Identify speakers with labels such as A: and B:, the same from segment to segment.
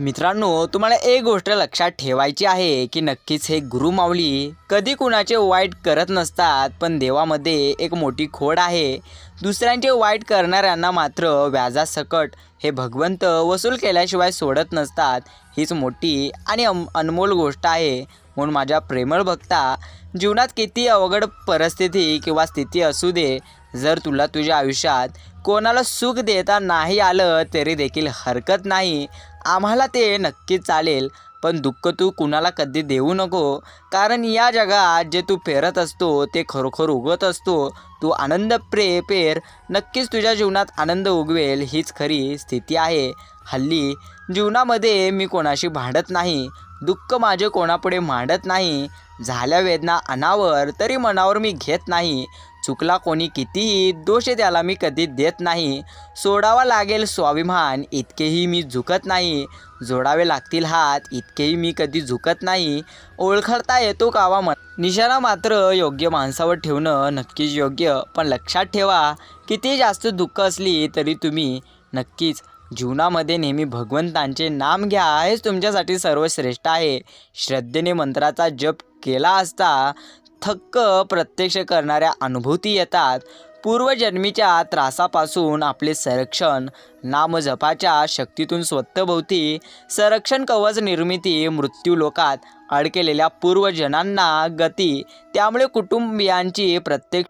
A: मित्रांनो तुम्हाला एक गोष्ट लक्षात ठेवायची आहे की नक्कीच हे गुरुमाऊली कधी कुणाचे वाईट करत नसतात पण देवामध्ये एक मोठी खोड आहे. दुसऱ्यांचे वाईट करणाऱ्यांना मात्र व्याजासकट हे भगवंत वसूल केल्याशिवाय सोडत नसतात. हीच मोठी आणि अम अनमोल गोष्ट आहे. म्हणून माझ्या प्रेमळ भक्ता जीवनात किती अवघड परिस्थिती किंवा स्थिती असू दे जर तुला तुझ्या आयुष्यात कोणाला सुख देता नाही आलं तरी देखील हरकत नाही. आम्हाला ते नक्कीच चालेल पण दुःख तू कुणाला कधी देऊ नको. कारण या जगात जे तू पेरत असतो ते खरोखर उगवत असतो. तू आनंद प्रे पेर. नक्कीच तुझ्या जीवनात आनंद उगवेल हीच खरी स्थिती आहे. हल्ली जीवनामध्ये मी कोणाशी भांडत नाही. दुःख माझे कोणापुढे मांडत नाही. झाल्या वेदना अनावर तरी मनावर मी घेत नाही. चुकला कोणी कितीही दोष त्याला मी कधी देत नाही. सोडावा लागेल स्वाभिमान इतकेही मी झुकत नाही. जोडावे लागतील हात इतकेही मी कधी झुकत नाही. ओळखता येतो कावा मन. निशाणा मात्र योग्य माणसावर ठेवणं नक्कीच योग्य पण लक्षात ठेवा किती जास्त दुःख असली तरी तुम्ही नक्कीच जीवनामध्ये नेहमी भगवंतांचे नाम घ्या हेच तुमच्यासाठी सर्वश्रेष्ठ आहे. श्रद्धेने मंत्राचा जप केला असता थक्क प्रत्यक्ष करणाऱ्या अनुभूती येतात. पूर्वजन्मीच्या त्रासापासून आपले संरक्षण नामजपाच्या शक्तीतून स्वतःभोवती संरक्षण कवच निर्मिती मृत्यूलोकात अडकलेल्या पूर्वजनांना गती त्यामुळे कुटुंबियांची प्रत्येक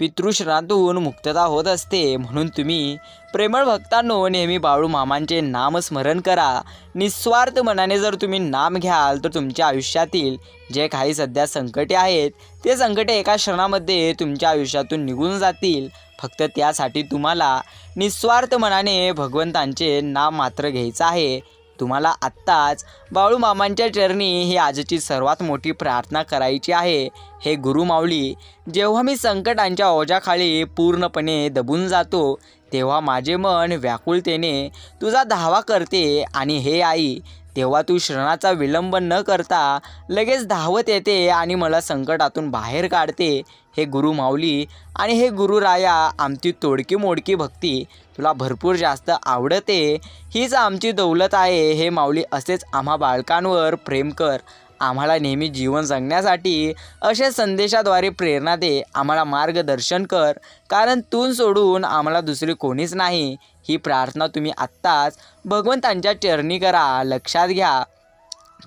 A: पितृश्रातून मुक्तता होत असते म्हणून तुम्ही प्रेमळ भक्तांनो नेहमी बाळू मामांचे नामस्मरण करा. निस्वार्थ मनाने जर तुम्ही नाम घ्याल तर तुमच्या आयुष्यातील जे काही सध्या संकटे आहेत ते संकटे एका क्षणामध्ये तुमच्या आयुष्यातून निघून जातील. फक्त त्यासाठी तुम्हाला निस्वार्थ मनाने भगवंतांचे नाम मात्र घ्यायचं आहे. तुम्हाला आत्ताच बाळू मामांच्या चरणी ही आजची सर्वात मोठी प्रार्थना करायची आहे. हे गुरुमाऊली जेव्हा मी संकटांच्या ओझ्याखाली पूर्णपणे दबून जातो तेव्हा माझे मन व्याकुळतेने तुझा धावा करते आणि हे आई तेव्हा तू श्रणाचा विलंब न करता लगेच धावत येते आणि मला संकटातून बाहेर काढते. हे गुरु माऊली आणि हे गुरुराया आमची तोडकी मोडकी भक्ती तुला भरपूर जास्त आवडते. हीच आमची दौलत आहे. हे माऊली असेच आम्हा बालकांवर प्रेम कर. आम्हाला नेहमी जीवन जगण्यासाठी अशा संदेशाद्वारे प्रेरणा दे आम्हाला मार्गदर्शन कर. कारण तून सोडून आम्हाला दुसरी कोणीच नाही. ही प्रार्थना तुम्ही आत्ताच भगवंतांच्या चरणी करा लक्षात घ्या.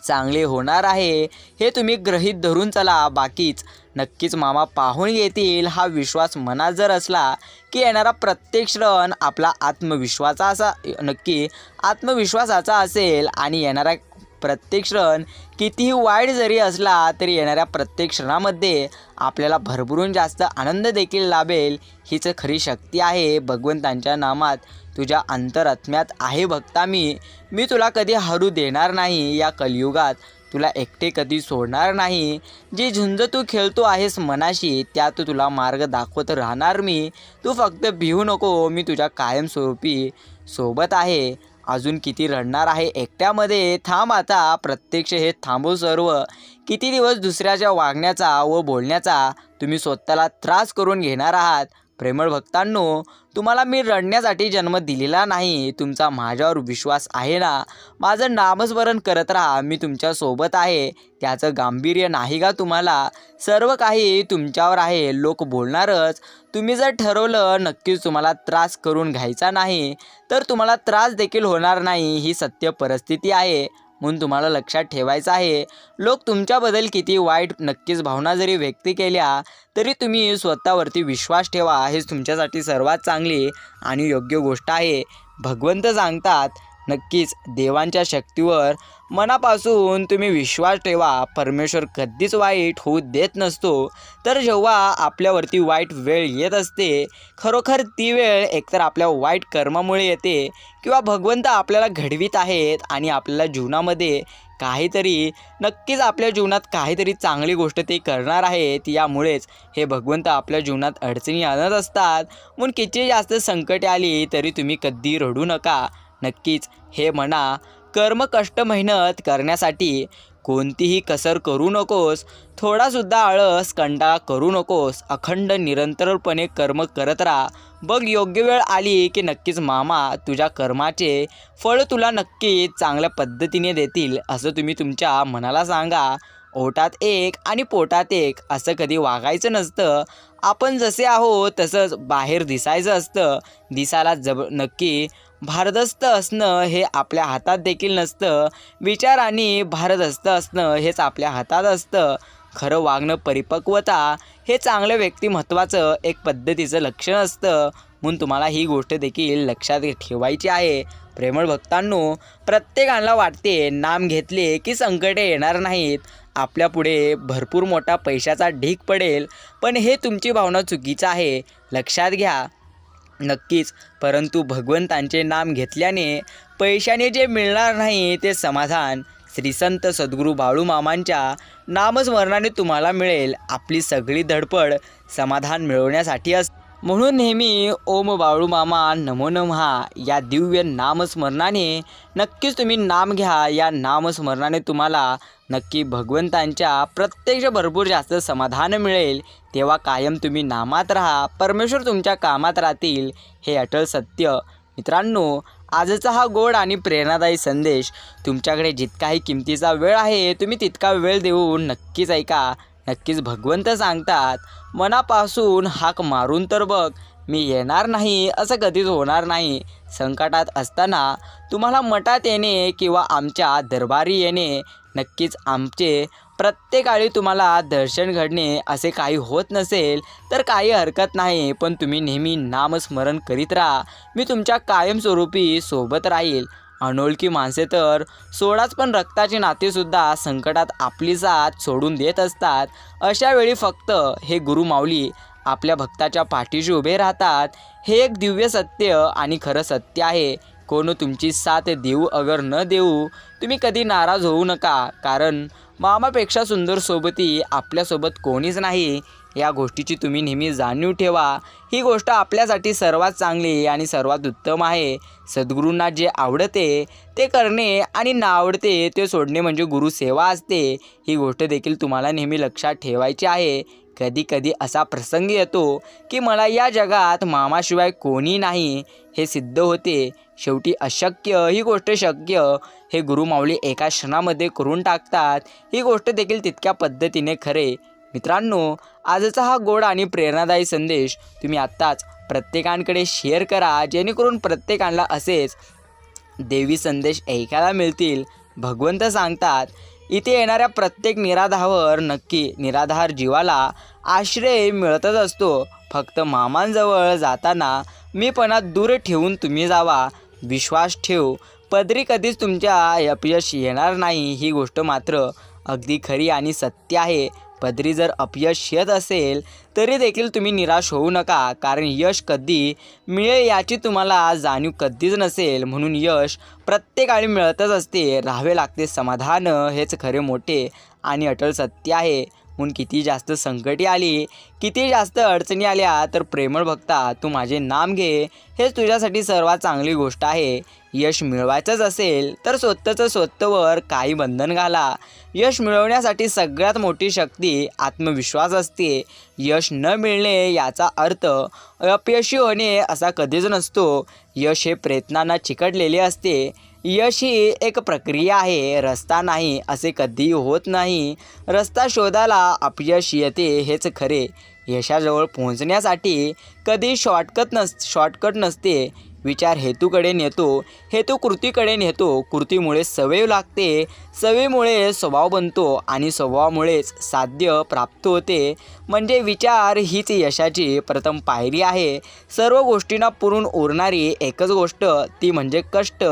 A: चांगले होणार आहे हे तुम्ही ग्रहीत धरून चला. बाकीच नक्कीच मामा पाहून येतील हा विश्वास मनात जर असला की येणारा प्रत्येक क्षण आपला आत्मविश्वासा असा नक्की आत्मविश्वासाचा असेल आणि येणारा प्रत्येक क्षण कितीही वाईट जरी असला तरी येणाऱ्या प्रत्येक क्षणामध्ये आपल्याला भरभरून जास्त आनंद देखील लाभेल हीच खरी शक्ती आहे. भगवंतांच्या नामात तुझ्या अंतरात्म्यात आहे भक्ता मी. मी तुला कधी हरू देणार नाही या कलियुगात तुला एकटे कधी सोडणार नाही. जी झुंज तू खेळतो आहेस मनाशी त्यात तुला मार्ग दाखवत राहणार मी. तू फक्त भिवू नको मी तुझ्या कायमस्वरूपी सोबत आहे. अजून किती रडणार आहे एकट्यामध्ये? थांब आता प्रत्यक्ष हे थांबू सर्व. किती दिवस दुसऱ्याच्या वागण्याचा व बोलण्याचा तुम्ही स्वतःला त्रास करून घेणार आहात? प्रेमळ भक्तांनो तुम्हाला मी रडण्यासाठी जन्म दिलेला नाही तुमचा माझ्यावर विश्वास आहे ना? माझं नामस्मरण करत राहा मी तुमच्यासोबत आहे. त्याचं गांभीर्य नाही का तुम्हाला? सर्व काही तुमच्यावर आहे लोक बोलणारच. तुम्ही जर ठरवलं नक्कीच तुम्हाला त्रास करून घ्यायचा नाही तर तुम्हाला त्रास देखील होणार नाही ही सत्य परिस्थिती आहे. म्हणून तुम्हाला लक्षात ठेवायचं आहे. लोक तुमच्याबद्दल किती वाईट नक्कीच भावना जरी व्यक्त केल्या तरी तुम्ही स्वतःवरती विश्वास ठेवा. हेच तुमच्यासाठी सर्वात चांगली आणि योग्य गोष्ट आहे. भगवंत सांगतात नक्कीच देवांच्या शक्तीवर मनापासून तुम्ही विश्वास ठेवा. परमेश्वर कधीच वाईट होऊ देत नसतो. तर जेव्हा आपल्यावरती वाईट वेळ येत असते खरोखर ती वेळ एकतर आपल्या वाईट कर्मामुळे येते किंवा भगवंत आपल्याला घडवीत आहेत आणि आपल्याला जीवनामध्ये काहीतरी नक्कीच आपल्या जीवनात काहीतरी चांगली गोष्ट ते करणार आहेत. यामुळेच हे भगवंत आपल्या जीवनात अडचणी आणत असतात. म्हणून किती जास्त संकटे आली तरी तुम्ही कधी रडू नका. नक्कीच हे म्हणा. कर्म कष्ट मेहनत करण्यासाठी कोणतीही कसर करू नकोस थोडासुद्धा आळस कंटाळा करू नकोस अखंड निरंतरपणे कर्म करत राहा. बघ योग्य वेळ आली की नक्कीच मामा तुझ्या कर्माचे फळ तुला नक्कीच चांगल्या पद्धतीने देतील असं तुम्ही तुमच्या मनाला सांगा. ओटात एक आणि पोटात एक असं कधी वागायचं नसतं. आपण जसे आहोत तसंच बाहेर दिसायचं असतं. दिसायला जब नक्की भारदस्त असणं हे आपल्या हातात देखील नसतं. विचारांनी भारदस्त असणं हेच आपल्या हातात असतं. खरं वागणं परिपक्वता हे चांगलं व्यक्तिमत्वाचं एक पद्धतीचं लक्षण असतं. म्हणून तुम्हाला ही गोष्ट देखील लक्षात ठेवायची आहे. प्रेमळ भक्तांनो प्रत्येकाला वाटते नाम घेतले की संकटे येणार नाहीत. आपल्यापुढे भरपूर मोठा पैशाचा ढीक पडेल पण हे तुमची भावना चुकीचं आहे. लक्षात घ्या. नक्कीच. परंतु भगवंतांचे नाम घेतल्याने पैशाने जे मिळणार नाही ते समाधान. श्री संत सद्गुरू बाळूमामांच्या नामस्मरणाने तुम्हाला मिळेल. आपली सगळी धडपड समाधान मिळवण्यासाठी अस म्हणून नेहमी ओम बाळूमामा नमो नमहा. या दिव्य नामस्मरणाने नक्कीच तुम्ही नाम घ्या. या नामस्मरणाने तुम्हाला नक्की भगवंतांच्या प्रत्यक्ष भरपूर जास्त समाधान मिळेल. तेव्हा कायम तुम्ही नामात राहा. परमेश्वर तुमच्या कामात राहतील. हे अटल सत्य. मित्रांनो आजचा हा गोड आणि प्रेरणादायी संदेश तुमच्याकडे जितकाही किमतीचा वेळ आहे तुम्ही तितका वेळ देऊन नक्कीच ऐका. नक्कीच भगवंत सांगतात मनापासून हाक मारून तर बघ मी येणार नाही असं कधीच होणार नाही. संकटात असताना तुम्हाला मठात येणे किंवा आमच्या दरबारी येणे नक्कीच आमचे प्रत्येकाळी तुम्हाला दर्शन घडणे असे काही होत नसेल तर काही हरकत नाही पण तुम्ही नेहमी नामस्मरण करीत राहा. मी तुमच्या कायमस्वरूपी सोबत राहील. अनोळखी माणसे तर सोडाच पण रक्ताची नातेसुद्धा संकटात आपली साथ सोडून देत असतात. अशा वेळी फक्त हे गुरु माऊली आपल्या भक्ताच्या पाठीशी उभे राहतात. हे एक दिव्य सत्य आणि खरं सत्य आहे. कोण तुमची साथ देऊ अगर न देऊ तुम्ही कधी नाराज होऊ नका. कारण मामापेक्षा सुंदर सोबती आपल्यासोबत कोणीच नाही. या गोष्टीची तुम्ही नेहमी जाणीव ठेवा. ही गोष्ट आपल्यासाठी सर्वात चांगली आणि सर्वात उत्तम आहे. सद्गुरूंना जे आवडते ते करणे आणि ना आवडते ते सोडणे म्हणजे गुरुसेवा असते. ही गोष्ट देखील तुम्हाला नेहमी लक्षात ठेवायची आहे. कधी कधी असा प्रसंग येतो की मला या जगात मामाशिवाय कोणी नाही. हे सिद्ध होते. शेवटी अशक्य ही गोष्ट शक्य. हे गुरुमाऊली एका क्षणामध्ये करून टाकतात. ही गोष्ट देखील तितक्या पद्धतीने खरे. मित्रांनो आजचा हा गोड आणि प्रेरणादायी संदेश तुम्ही आत्ताच प्रत्येकांकडे शेअर करा जेणेकरून प्रत्येकाला असेच देवी संदेश ऐकायला मिळतील. भगवंत सांगतात इथे येणाऱ्या प्रत्येक निराधावर नक्की निराधार जीवाला आश्रय मिळतच असतो. फक्त मामांजवळ जाताना मीपणा दूर ठेवून तुम्ही जावा. विश्वास ठेव. पदरी कधीच तुमच्या अपयश येणार नाही. ही गोष्ट मात्र अगदी खरी आणि सत्य आहे. पदरी जर अपयश येत असेल तरी देखील तुम्ही निराश होऊ नका कारण यश कधी मिळेल याची तुम्हाला जाणीव कधीच नसेल. म्हणून यश प्रत्येकाळी मिळतच असते. राहावे लागते समाधान हेच खरे मोठे आणि अटल सत्य आहे. म्हणून किती जास्त संकटे आली किती जास्त अडचणी आल्या तर प्रेमळ भक्ता तू माझे नाम घे. हेच तुझ्यासाठी सर्वात चांगली गोष्ट आहे. यश मिळवायचंच असेल तर स्वतःचं स्वतःवर काही बंधन घाला. यश मिळवण्यासाठी सगळ्यात मोठी शक्ती आत्मविश्वास असते. यश न मिळणे याचा अर्थ अपयशी होणे असा कधीच नसतो. यश हे प्रयत्नांना चिकटलेले असते. यश ही एक प्रक्रिया आहे रस्ता नाही असे कधीही होत नाही. रस्ता शोधायला अपयश येते हेच खरे. यशाजवळ पोहोचण्यासाठी कधी शॉर्टकट नस शॉर्टकट नसते. विचार हेतूकडे नेतो. हेतू कृतीकडे नेतो. कृतीमुळे सवय लागते. सवयीमुळे स्वभाव बनतो आणि स्वभावामुळेच साध्य प्राप्त होते. म्हणजे विचार हीच यशाची प्रथम पायरी आहे. सर्व गोष्टींना पुरून उरणारी एकच गोष्ट ती म्हणजे कष्ट.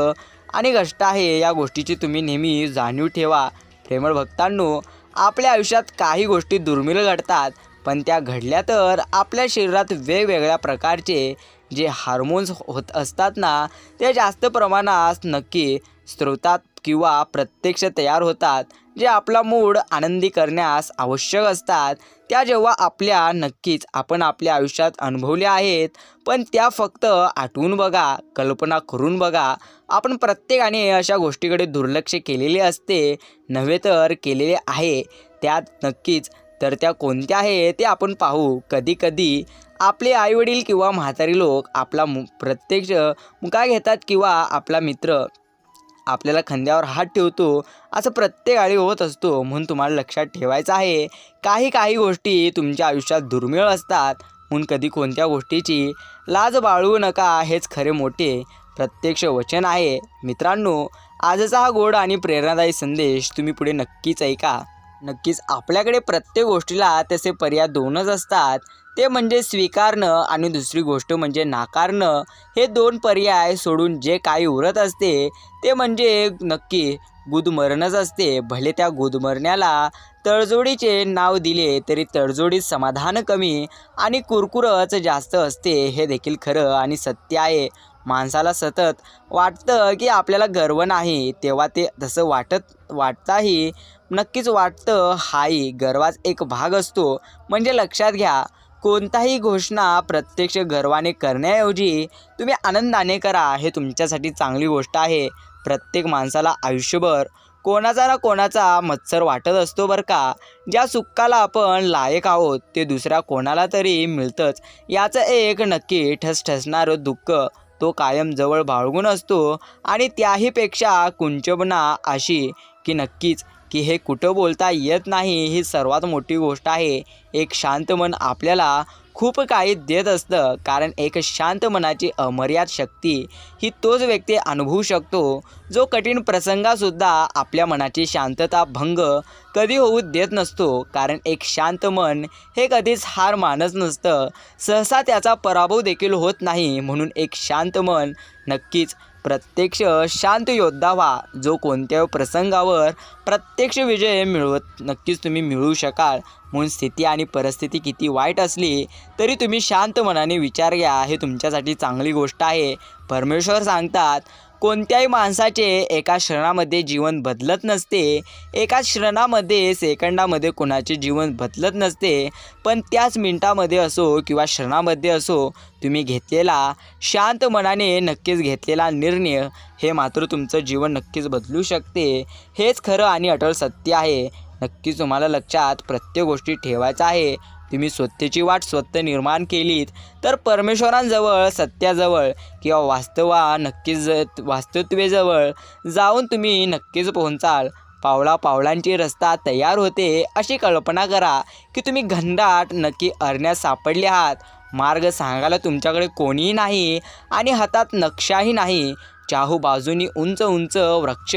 A: आणि कष्ट आहे या गोष्टीची तुम्ही नेहमी जाणीव ठेवा. प्रेमळ भक्तांनो आपल्या आयुष्यात काही गोष्टी दुर्मिळ घडतात. पण त्या घडल्या तर आपल्या शरीरात वेगवेगळ्या प्रकारचे जे हार्मोन्स होत असतात ना ते जास्त प्रमाणात नक्की स्रोतात किंवा प्रत्यक्ष तयार होतात. जे आपला मूड आनंदी करण्यास आवश्यक असतात त्या जेव्हा आपल्या नक्कीच आपण आपल्या आयुष्यात अनुभवल्या आहेत पण त्या फक्त आठवून बघा कल्पना करून बघा. आपण प्रत्येकाने अशा गोष्टीकडे दुर्लक्ष केलेले असते नव्हे तर केलेले आहे. त्यात नक्कीच तर त्या कोणत्या आहे ते आपण पाहू. कधी कधी आपले आईवडील किंवा म्हातारी लोक आपला मु प्रत्यक्ष मुका घेतात किंवा आपला मित्र आपल्याला खांद्यावर हात ठेवतो असं प्रत्येक आळी होत असतो म्हणून तुम्हाला लक्षात ठेवायचं आहे. काही काही गोष्टी तुमच्या आयुष्यात दुर्मिळ असतात. म्हणून कधी कोणत्या गोष्टीची लाज बाळवू नका हेच खरे मोठे प्रत्यक्ष वचन आहे. मित्रांनो आजचा हा गोड आणि प्रेरणादायी संदेश तुम्ही पुढे नक्कीच ऐका. नक्कीच आपल्याकडे प्रत्येक गोष्टीला तसे पर्याय दोनच असतात. ते म्हणजे स्वीकारणं आणि दुसरी गोष्ट म्हणजे नाकारणं. हे दोन पर्याय सोडून जे काही उरत असते ते म्हणजे नक्की गुदमरणच असते. भले त्या गुदमरण्याला तडजोडीचे नाव दिले तरी तडजोडीत समाधान कमी आणि कुरकुरच जास्त असते हे देखील खरं आणि सत्य आहे. माणसाला सतत वाटतं की आपल्याला गर्व नाही तेव्हा ते तसं वाटत वाटताही नक्कीच वाटतं हाही गर्वाच एक भाग असतो. म्हणजे लक्षात घ्या कोणताही घोषणा प्रत्यक्ष गर्वाने करण्याऐवजी तुम्ही आनंदाने करा हे तुमच्यासाठी चांगली गोष्ट आहे. प्रत्येक माणसाला आयुष्यभर कोणाचा ना कोणाचा मत्सर वाटत असतो बरं का. ज्या सुखाला आपण लायक आहोत ते दुसऱ्या कोणाला तरी मिळतंच. याचं एक नक्की ठसठसणारं दुःख तो कायम जवळ बाळगून असतो. आणि त्याहीपेक्षा कुंचबना अशी की नक्कीच की हे कुठं बोलता येत नाही ही सर्वात मोठी गोष्ट आहे. एक शांत मन आपल्याला खूप काही देत असतं कारण एक शांत मनाची अमर्याद शक्ती ही तोच व्यक्ती अनुभवू शकतो जो कठीण प्रसंगासुद्धा आपल्या मनाची शांतता भंग कधी होऊ देत नसतो कारण एक शांत मन हे कधीच हार मानत नसतं. सहसा त्याचा पराभव देखील होत नाही म्हणून एक शांत मन नक्कीच प्रत्यक्ष शांत योद्धा व्हा जो कोणत्याही प्रसंगावर प्रत्यक्ष विजय मिळवत नक्कीच तुम्ही मिळवू शकाल. म्हणून स्थिती आणि परिस्थिती किती वाईट असली तरी तुम्ही शांत मनाने विचार घ्या. हे तुमच्यासाठी चांगली गोष्ट आहे. परमेश्वर सांगतात कोणत्याही माणसाचे एका क्षणामध्ये जीवन बदलत नसते. एका क्षणामध्ये सेकंडामध्ये कोणाचे जीवन बदलत नसते. पण त्याच मिनटामध्ये असो किंवा क्षणामध्ये असो तुम्ही घेतलेला शांत मनाने नक्कीच घेतलेला निर्णय हे मात्र तुमचं जीवन नक्कीच बदलू शकते. हेच खरं आणि अटळ सत्य आहे. नक्कीच तुम्हाला लक्षात प्रत्येक गोष्टी ठेवायचं आहे. तुम्ही स्वतःची वाट स्वतः निर्माण केलीत तर परमेश्वरांजवळ सत्याजवळ किंवा वास्तवा नक्कीच वास्तुत्वेजवळ जाऊन तुम्ही नक्कीच पोहोचाल. पावला पावलांची रस्ता तयार होते अशी कल्पना करा की तुम्ही घनदाट नक्की अरण्यात सापडले आहात. मार्ग सांगायला तुमच्याकडे कोणीही नाही आणि हातात नक्षाही नाही. चाहू बाजूनी उंच उंच वृक्ष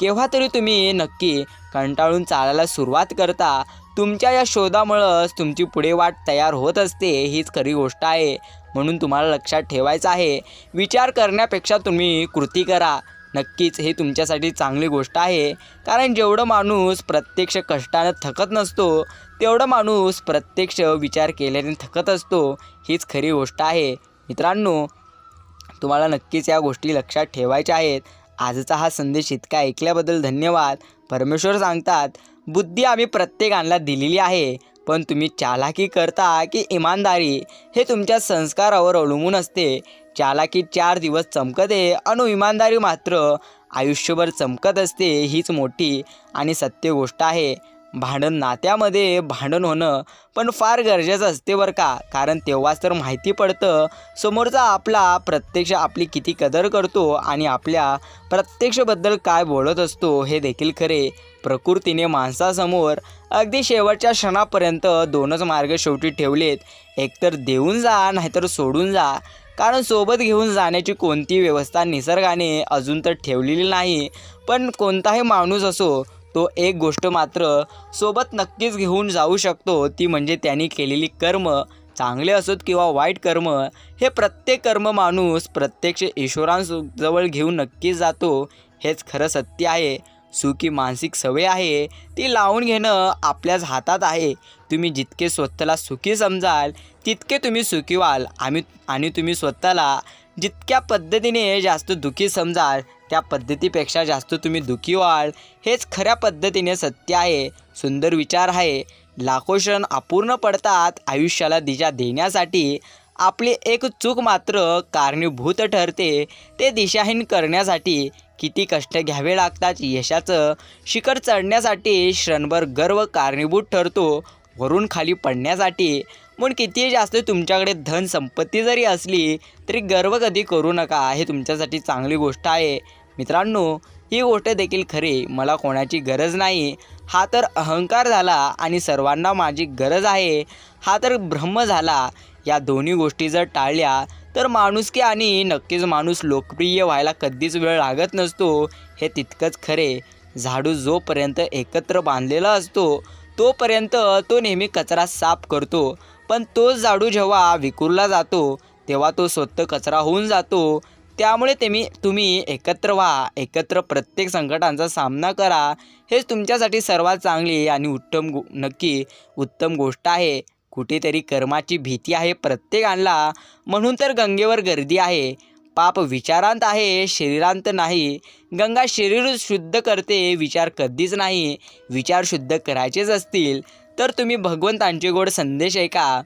A: केव्हा तरी तुम्ही नक्की कंटाळून चालायला सुरुवात करता. तुमच्या या शोधामुळंच तुमची पुढे वाट तयार होत असते हीच खरी गोष्ट आहे. म्हणून तुम्हाला लक्षात ठेवायचं आहे. विचार करण्यापेक्षा तुम्ही कृती करा. नक्कीच हे तुमच्यासाठी चांगली गोष्ट आहे. कारण जेवढं माणूस प्रत्यक्ष कष्टानं थकत नसतो तेवढं माणूस प्रत्यक्ष विचार केल्याने थकत असतो हीच खरी गोष्ट आहे. मित्रांनो तुम्हाला नक्कीच या गोष्टी लक्षात ठेवायच्या आहेत. आजचा हा संदेश इतका ऐकल्याबद्दल धन्यवाद. परमेश्वर सांगतात बुद्धी आम्ही प्रत्येकाला दिलेली आहे. पण तुम्ही चालाकी करता की इमानदारी हे तुमच्या संस्कारावर अवलंबून असते. चालाकी चार दिवस चमकते अनु इमानदारी मात्र आयुष्यभर चमकत असते हीच मोठी आणि सत्य गोष्ट आहे. भांडण नात्यामध्ये भांडण होणं पण फार गरजेचं असते बरं का. कारण तेव्हाच तर माहिती पडतं. समोरचा आपला प्रत्यक्ष आपली किती कदर करतो आणि आपल्या प्रत्यक्षबद्दल काय बोलत असतो हे देखील खरे. प्रकृतीने माणसासमोर अगदी शेवटच्या क्षणापर्यंत दोनच मार्ग शेवटी ठेवलेत. एकतर देऊन जा नाहीतर सोडून जा. कारण सोबत घेऊन जाण्याची कोणती व्यवस्था निसर्गाने अजून तर ठेवलेली नाही. पण कोणताही माणूस असो तो एक गोष्ट मात्र सोबत नक्कीच घेऊन जाऊ शकतो. ती म्हणजे त्यांनी केलेली कर्म चांगले असोत किंवा वाईट कर्म हे प्रत्येक कर्म माणूस प्रत्यक्ष ईश्वरांजवळ घेऊन नक्कीच जातो हेच खरं सत्य आहे. सुखी मानसिक सवय आहे. ती लावून घेणं आपल्याच हातात आहे. तुम्ही जितके स्वतःला सुखी समजाल तितके तुम्ही सुखी व्हाल. आम्ही आणि तुम्ही स्वतःला जितक्या पद्धतीने जास्त दुःखी समजाल त्या पद्धतीपेक्षा जास्त तुम्ही दुखी व्हाल. हेच खऱ्या पद्धतीने सत्य आहे. सुंदर विचार आहे. लाखो क्षण अपूर्ण पडतात आयुष्याला दिशा देण्यासाठी. आपली एक चूक मात्र कारणीभूत ठरते. ते दिशाहीन करण्यासाठी किती कष्ट घ्यावे लागतात यशाचं. शिखर चढण्यासाठी क्षणभर गर्व कारणीभूत ठरतो. वरून खाली पडण्यासाठी. म्हणून कितीही जास्त तुमच्याकडे धन संपत्ती जरी असली तरी गर्व कधी करू नका. हे तुमच्यासाठी चांगली गोष्ट आहे. मित्रांनो ही गोष्ट देखील खरी. मला कोणाची गरज नाही. हा तर अहंकार झाला आणि सर्वांना माझी गरज आहे. हा तर ब्रह्म झाला. या दोन्ही गोष्टी जर टाळल्या तर माणुसकी आणि नक्कीच माणूस लोकप्रिय व्हायला कधीच वेळ लागत नसतो. हे तितकंच खरे. झाडू जोपर्यंत एकत्र बांधलेला असतो तोपर्यंत तो नेहमी कचरा साफ करतो. पण तोच झाडू जेव्हा विकुरला जातो तेव्हा तो स्वतः कचरा होऊन जातो. त्यामुळे तुम्ही तुम्ही एकत्र व्हा एकत्र प्रत्येक संकटांचा सामना करा. हेच तुमच्यासाठी सर्वात चांगली आणि उत्तम गो नक्की उत्तम गोष्ट आहे. कुठेतरी कर्माची भीती आहे प्रत्येकाला म्हणून तर गंगेवर गर्दी आहे. पाप विचारांत आहे शरीरांत नाही. गंगा शरीर शुद्ध करते विचार कधीच नाही. विचार शुद्ध करायचेच असतील तर तुम्ही भगवंतांचे गोड संदेश ऐका.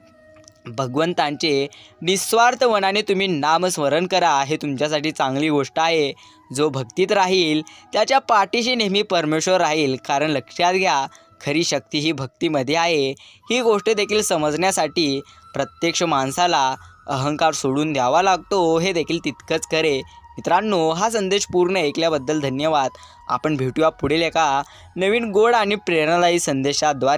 A: भगवंतांचे निस्वार्थ मनाने तुम्ही नामस्मरण करा हे तुमच्यासाठी चांगली गोष्ट आहे. जो भक्तीत राहील त्याच्या पाठीशी नेहमी परमेश्वर राहील कारण लक्षात घ्या खरी शक्ती ही भक्तीमध्ये आहे. ही गोष्ट देखील समजण्यासाठी प्रत्यक्ष माणसाला अहंकार सोडून द्यावा लागतो हे देखील तितकंच खरे. मित्रांनो हा संदेश पूर्ण ऐकल्याबद्दल धन्यवाद. आपण भेटूया पुढील एका नवीन गोड आणि प्रेरणादायी संदेशाद्वारे.